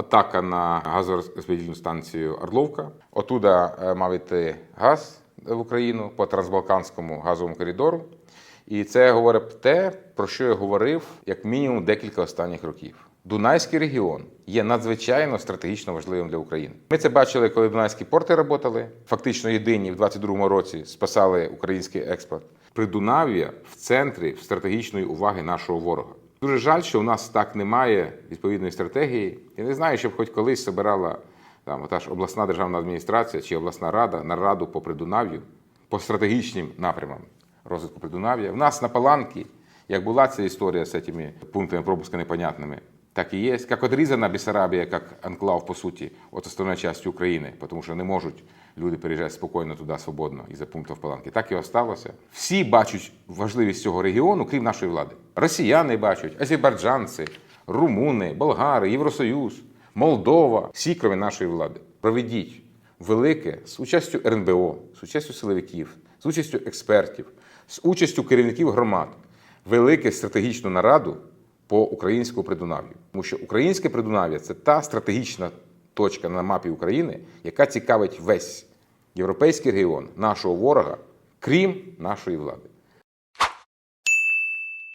атака на газорозподільну станцію Орловка. Отуда е, мав іти газ в Україну по трансбалканському газовому коридору. І це говорить те, про що я говорив як мінімум декілька останніх років. Дунайський регіон є надзвичайно стратегічно важливим для України. Ми це бачили, коли Дунайські порти працювали. Фактично єдині в 22-му році спасали український експорт. Придунав'я в центрі стратегічної уваги нашого ворога. Дуже жаль, що у нас так немає відповідної стратегії. Я не знаю, щоб хоч колись збирала там та ж обласна державна адміністрація чи обласна рада на раду по Придунав'ю по стратегічним напрямам розвитку Придунав'я. У нас на Паланки, як була ця історія з цими пунктами пропуска непонятними, так і є. Як отрізана Бессарабія, як анклав, по суті, от основної частини України, тому що не можуть люди переїжджати спокійно туди свободно із-за пунктів Паланки. Так і осталося. Всі бачать важливість цього регіону, крім нашої влади. Росіяни бачать, азербайджанці, румуни, болгари, Євросоюз, Молдова, всі, крім нашої влади. Проведіть велике з участю РНБО, з участю силовиків, з участю експертів, з участю керівників громад, велике стратегічну нараду по українському Придунав'ю. Тому що українське Придунав'я це та стратегічна точка на мапі України, яка цікавить весь європейський регіон нашого ворога, крім нашої влади.